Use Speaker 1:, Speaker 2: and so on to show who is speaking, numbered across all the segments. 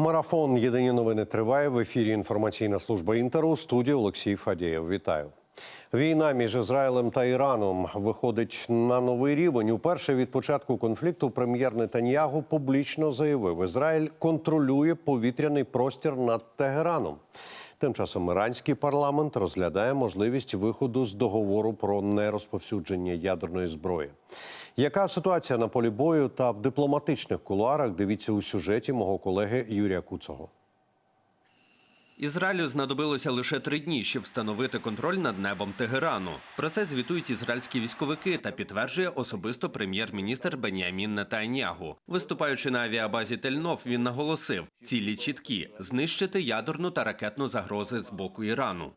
Speaker 1: Марафон Єдині новини триває в ефірі. Інформаційна служба інтеру. Студія Олексій Фадієв. Вітаю. Війна між Ізраїлем та Іраном виходить на новий рівень. Уперше від початку конфлікту прем'єр Нетаньягу публічно заявив: Ізраїль контролює повітряний простір над Тегераном. Тим часом іранський парламент розглядає можливість виходу з договору про нерозповсюдження ядерної зброї. Яка ситуація на полі бою та в дипломатичних кулуарах? Дивіться у сюжеті мого колеги Юрія Куцого.
Speaker 2: Ізраїлю знадобилося лише три дні, щоб встановити контроль над небом Тегерану. Про це звітують ізраїльські військовики та підтверджує особисто прем'єр-міністр Бенямін Нетаньягу. Виступаючи на авіабазі Тельнов, він наголосив: цілі чіткі знищити ядерну та ракетну загрози з боку Ірану.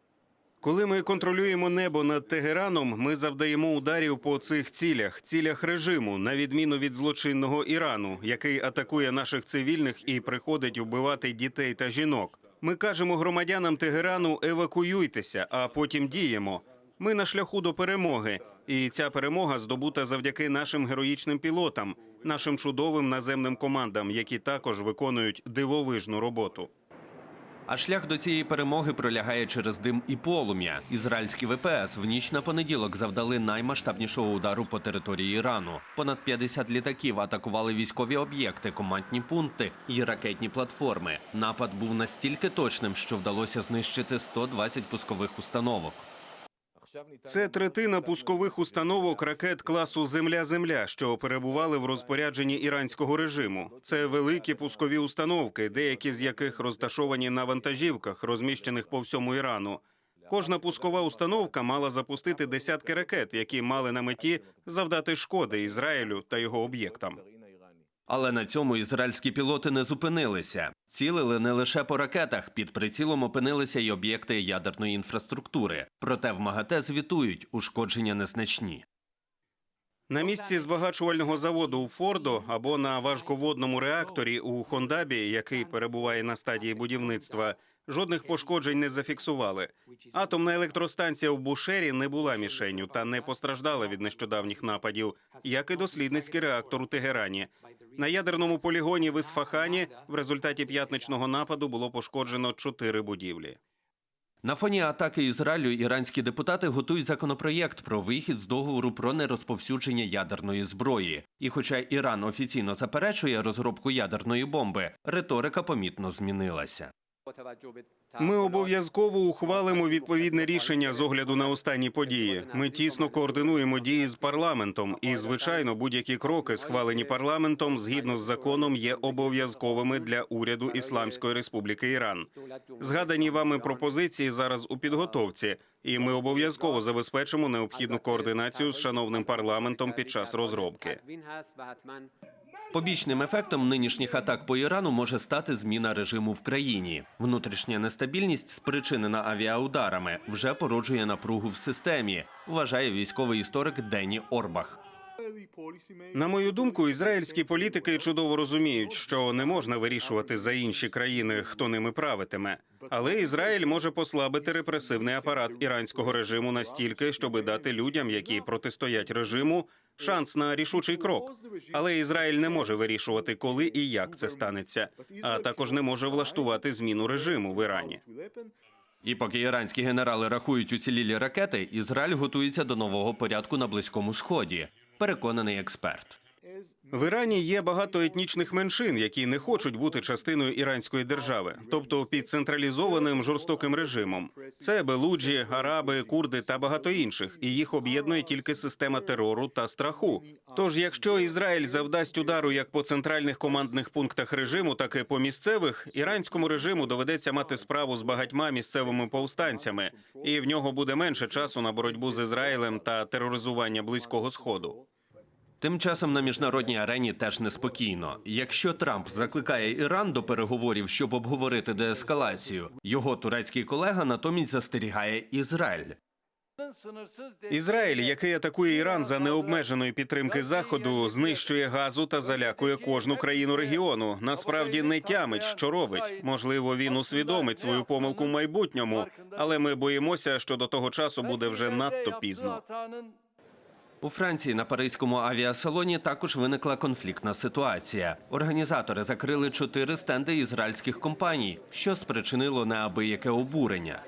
Speaker 3: Коли ми контролюємо небо над Тегераном, ми завдаємо ударів по цих цілях, цілях режиму, на відміну від злочинного Ірану, який атакує наших цивільних і приходить вбивати дітей та жінок. Ми кажемо громадянам Тегерану евакуюйтеся, а потім діємо. Ми на шляху до перемоги, і ця перемога здобута завдяки нашим героїчним пілотам, нашим чудовим наземним командам, які також виконують дивовижну роботу.
Speaker 2: А шлях до цієї перемоги пролягає через дим і полум'я. Ізраїльські ВПС в ніч на понеділок завдали наймасштабнішого удару по території Ірану. Понад 50 літаків атакували військові об'єкти, командні пункти і ракетні платформи. Напад був настільки точним, що вдалося знищити 120 пускових установок.
Speaker 3: Це третина пускових установок ракет класу Земля-Земля, що перебували в розпорядженні іранського режиму. Це великі пускові установки, деякі з яких розташовані на вантажівках, розміщених по всьому Ірану. Кожна пускова установка мала запустити десятки ракет, які мали на меті завдати шкоди Ізраїлю та його об'єктам.
Speaker 2: Але на цьому ізраїльські пілоти не зупинилися. Цілили не лише по ракетах, під прицілом опинилися й об'єкти ядерної інфраструктури. Проте в МАГАТЕ звітують, ушкодження незначні.
Speaker 3: На місці збагачувального заводу у Фордо або на важководному реакторі у Хондабі, який перебуває на стадії будівництва, жодних пошкоджень не зафіксували. Атомна електростанція в Бушері не була мішенню та не постраждала від нещодавніх нападів, як і дослідницький реактор у Тегерані. На ядерному полігоні в Ісфахані в результаті п'ятничного нападу було пошкоджено чотири будівлі.
Speaker 2: На фоні атаки Ізраїлю іранські депутати готують законопроєкт про вихід з договору про нерозповсюдження ядерної зброї. І хоча Іран офіційно заперечує розробку ядерної бомби, риторика помітно змінилася.
Speaker 3: Ми обов'язково ухвалимо відповідне рішення з огляду на останні події. Ми тісно координуємо дії з парламентом, і звичайно, будь-які кроки, схвалені парламентом, згідно з законом, є обов'язковими для уряду Ісламської Республіки Іран. Згадані вами пропозиції зараз у підготовці, і ми обов'язково забезпечимо необхідну координацію з шановним парламентом під час розробки.
Speaker 2: Побічним ефектом нинішніх атак по Ірану може стати зміна режиму в країні. Внутрішня нестабільність, спричинена авіаударами, вже породжує напругу в системі, вважає військовий історик Дені Орбах.
Speaker 3: На мою думку, ізраїльські політики чудово розуміють, що не можна вирішувати за інші країни, хто ними правитиме. Але Ізраїль може послабити репресивний апарат іранського режиму настільки, щоби дати людям, які протистоять режиму, шанс на рішучий крок. Але Ізраїль не може вирішувати, коли і як це станеться, а також не може влаштувати зміну режиму в Ірані.
Speaker 2: І поки іранські генерали рахують уцілілі ракети, Ізраїль готується до нового порядку на близькому сході. Переконаний експерт.
Speaker 3: В Ірані є багато етнічних меншин, які не хочуть бути частиною іранської держави, тобто під централізованим жорстоким режимом. Це белуджі, араби, курди та багато інших, і їх об'єднує тільки система терору та страху. Тож, якщо Ізраїль завдасть удару як по центральних командних пунктах режиму, так і по місцевих, іранському режиму доведеться мати справу з багатьма місцевими повстанцями, і в нього буде менше часу на боротьбу з Ізраїлем та тероризування близького сходу.
Speaker 2: Тим часом на міжнародній арені теж неспокійно. Якщо Трамп закликає Іран до переговорів, щоб обговорити деескалацію, його турецький колега натомість застерігає Ізраїль.
Speaker 3: Ізраїль, який атакує Іран за необмеженої підтримки заходу, знищує газу та залякує кожну країну регіону. Насправді не тямить, що робить. Можливо, він усвідомить свою помилку в майбутньому, але ми боїмося, що до того часу буде вже надто пізно.
Speaker 2: У Франції на паризькому авіасалоні також виникла конфліктна ситуація. Організатори закрили чотири стенди ізраїльських компаній, що спричинило неабияке обурення.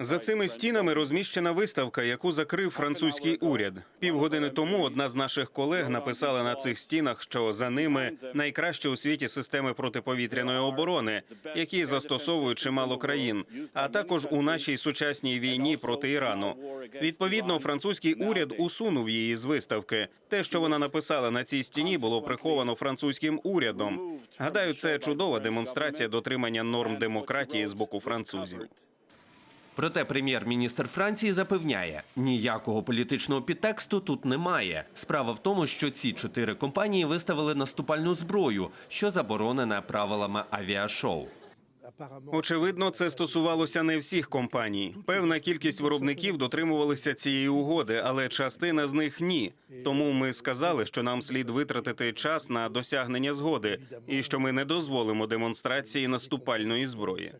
Speaker 3: За цими стінами розміщена виставка, яку закрив французький уряд. Півгодини тому одна з наших колег написала на цих стінах, що за ними найкраще у світі системи протиповітряної оборони, які застосовують чимало країн, а також у нашій сучасній війні проти Ірану. Відповідно, французький уряд усунув її з виставки. Те, що вона написала на цій стіні, було приховано французьким урядом. Гадаю, це чудова демонстрація дотримання норм демократії з боку французів.
Speaker 2: Проте прем'єр-міністр Франції запевняє, ніякого політичного підтексту тут немає. Справа в тому, що ці чотири компанії виставили наступальну зброю, що заборонена правилами авіашоу.
Speaker 3: Очевидно, це стосувалося не всіх компаній. Певна кількість виробників дотримувалися цієї угоди, але частина з них ні. Тому ми сказали, що нам слід витратити час на досягнення згоди, і що ми не дозволимо демонстрації наступальної зброї.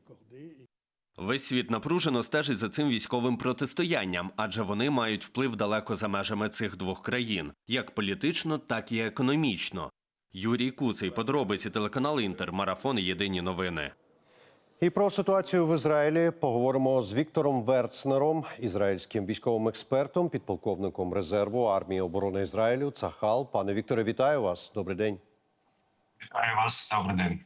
Speaker 2: Весь світ напружено стежить за цим військовим протистоянням, адже вони мають вплив далеко за межами цих двох країн, як політично, так і економічно. Юрій Куций, подробиці телеканал Інтер, марафон Єдині новини.
Speaker 1: І про ситуацію в Ізраїлі поговоримо з Віктором Верцнером, ізраїльським військовим експертом, підполковником резерву армії оборони Ізраїлю. Цахал. Пане Вікторе, вітаю вас. Добрий день.
Speaker 4: Вітаю вас, добрий день.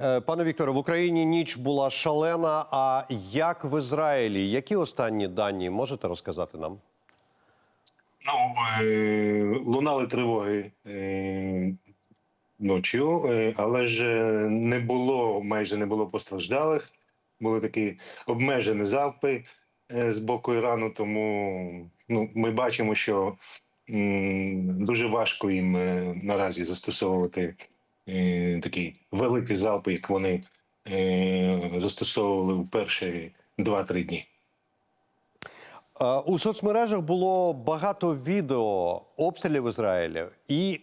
Speaker 1: Е, Пане Вікторе, в Україні ніч була шалена. А як в Ізраїлі? Які останні дані можете розказати нам?
Speaker 4: Ну е, лунали тривоги е, ночі, але ж не було майже не було постраждалих. Були такі обмежені залпи з боку Ірану. Тому ну, ми бачимо, що дуже важко їм наразі застосовувати е, такі великі залпи, як вони е, застосовували у перші 2-3 дні.
Speaker 1: У соцмережах було багато відео обстрілів Ізраїля і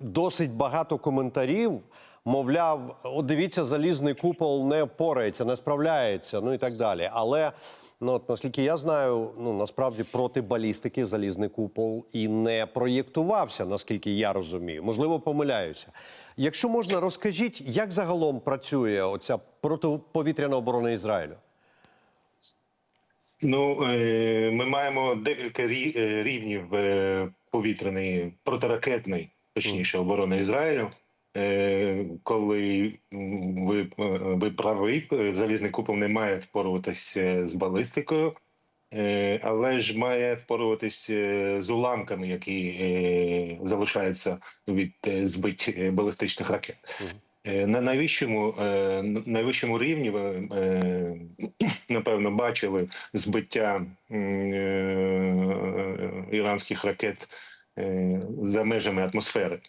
Speaker 1: досить багато коментарів. Мовляв, от дивіться, залізний купол не порається, не справляється, ну і так далі. Але ну от наскільки я знаю, ну насправді проти балістики залізний купол і не проєктувався, наскільки я розумію. Можливо, помиляюся. Якщо можна, розкажіть, як загалом працює оця протиповітряна оборона Ізраїлю?
Speaker 4: Ну, е, ми маємо декілька е, рівнів е, повітряної протиракетної, точніше, оборони Ізраїлю. Коли ви, ви правий, залізний купол не має впоруватися з балістикою, е, але ж має впоруватись е, з уламками, які е, залишаються від е, збить е, балістичних ракет. Е, На найвищому, е, найвищому рівні ви е, напевно бачили збиття е, іранських ракет е, за межами атмосфери.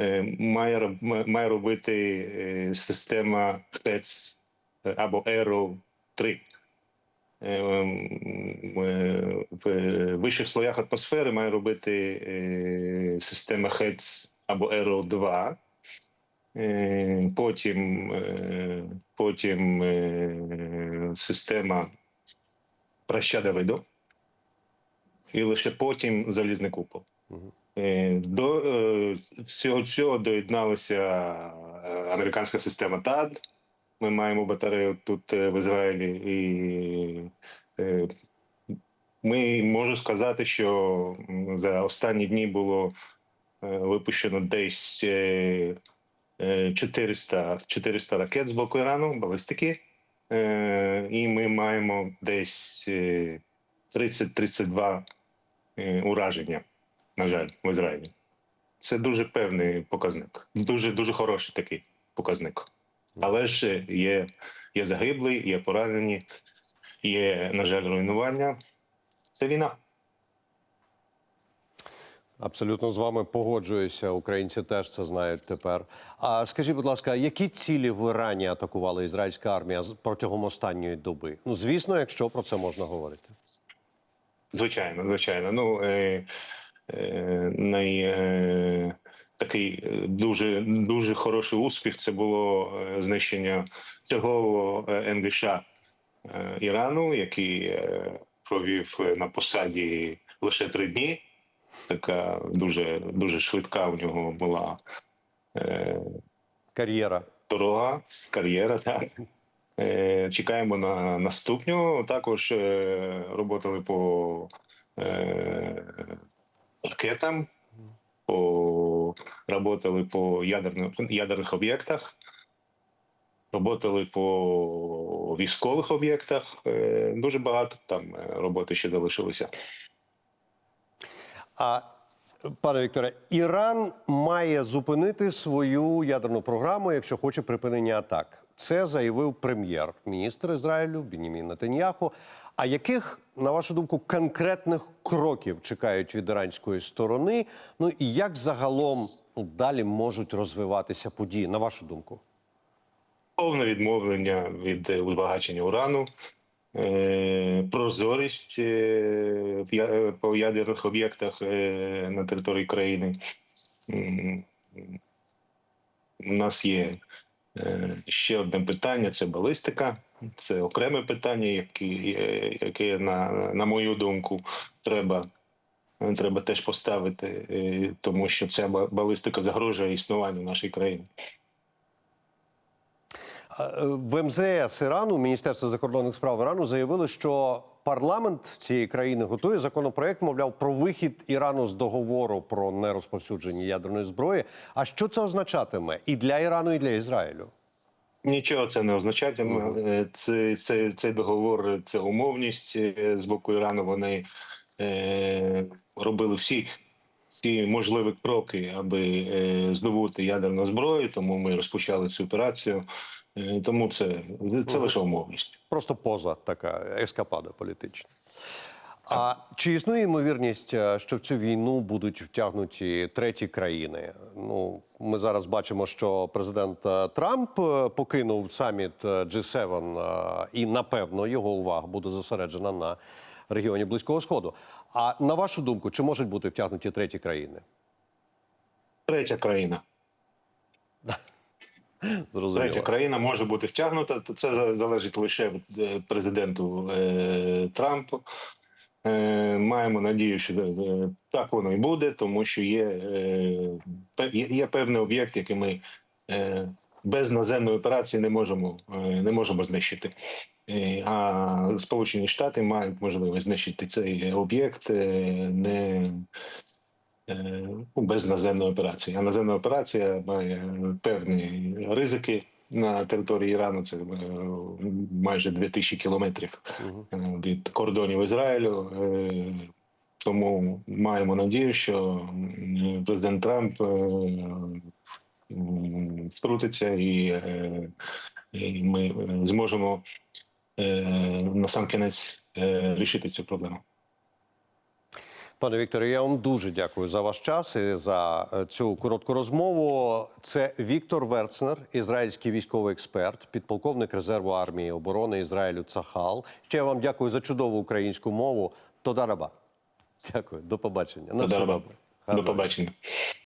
Speaker 4: Е, Має, має робити е, система ХЕЦ або Aero 3. Е, В вищих слоях атмосфери має робити е, система ХЕЦ або Aero 2. Е, Потім, потім система праща Давиду, і лише потім залізний купол. До всього цього доєдналася американська система ТАД. Ми маємо батарею тут в Ізраїлі, і ми можу сказати, що за останні дні було е, випущено десь е, е, 400, 400 ракет з боку Ірану, балістики. Е, І ми маємо десь е, 30-32 е, ураження, на жаль, в Ізраїлі. Це дуже певний показник, дуже дуже хороший такий показник. Але ж є, є загиблі, є поранені, є, на жаль, руйнування. Це війна.
Speaker 1: Абсолютно з вами погоджуюся. Українці теж це знають тепер. А скажіть, будь ласка, які цілі в Ірані атакувала ізраїльська армія протягом останньої доби? Ну, звісно, якщо про це можна говорити.
Speaker 4: Звичайно, звичайно. Ну е, е, най, е, такий е, дуже дуже хороший успіх. Це було е, знищення цього е, НГШ Ірану, який е, провів е, на посаді лише три дні. така дуже дуже швидка у нього була е,
Speaker 1: Кар'єра.
Speaker 4: дорога, кар'єра. Так. Е, чекаємо на наступну. Також е, роботали по е, ракетам, по, работали по ядерних, ядерних об'єктах, роботали по військових об'єктах. Е, дуже багато там е, роботи ще залишилося.
Speaker 1: А пане Вікторе, Іран має зупинити свою ядерну програму, якщо хоче припинення атак. Це заявив прем'єр-міністр Ізраїлю Бінімін Нетаньяху. А яких, на вашу думку, конкретних кроків чекають від іранської сторони? Ну і як загалом далі можуть розвиватися події, на вашу думку?
Speaker 4: Повне відмовлення від е, збагачення урану, е, прозорість е, по ядерних об'єктах на території країни. У нас є ще одне питання: це балістика. Це окреме питання, яке, яке на, на мою думку, треба. Треба теж поставити, тому що ця ба- балістика загрожує існуванню нашої країни.
Speaker 1: Е, В МЗС Ірану, Міністерство закордонних справ Ірану, заявили, що парламент цієї країни готує законопроект, мовляв, про вихід Ірану з договору про нерозповсюдження ядерної зброї. А що це означатиме і для Ірану, і для Ізраїлю?
Speaker 4: Нічого це не означає. Е, Це, це, цей договор це умовність е, з боку Ірану. Вони е, робили всі, всі можливі кроки, аби е, здобути ядерну зброю. Тому ми розпочали цю операцію. Е, тому це, це лише умовність.
Speaker 1: Просто поза така ескапада політична. А чи існує ймовірність, е, що в цю війну будуть втягнуті треті країни? Ну, ми зараз бачимо, що президент е, Трамп покинув саміт е, G7, е, і напевно його увага буде зосереджена на регіоні Близького Сходу. А на вашу думку, чи можуть бути втягнуті треті країни?
Speaker 4: Третя країна.
Speaker 1: Зрозуміло.
Speaker 4: Країна може бути втягнута. то Це залежить лише від е, президенту е, Трампу. Е, маємо надію, що е, так воно і буде, тому що є, е, є, певний об'єкт, який ми е, без наземної операції не можемо, е, не можемо знищити. Е, а Сполучені Штати мають можливість знищити цей об'єкт е, не без наземної операції. А наземна операція має певні ризики на території Ірану. Це е, майже 2000 кілометрів е, від кордонів Ізраїлю. Е, Тому маємо надію, що президент Трамп е, втрутиться і, е, ми е, зможемо е, на сам кінець е, рішити цю проблему.
Speaker 1: Пане Вікторе, я вам дуже дякую за ваш час і за е, цю коротку розмову. Це Віктор Верцнер, ізраїльський військовий експерт, підполковник резерву армії оборони Ізраїлю Цахал. Ще я вам дякую за чудову українську мову. Тодараба. Дякую, до побачення. На
Speaker 4: Тодараба. До побачення.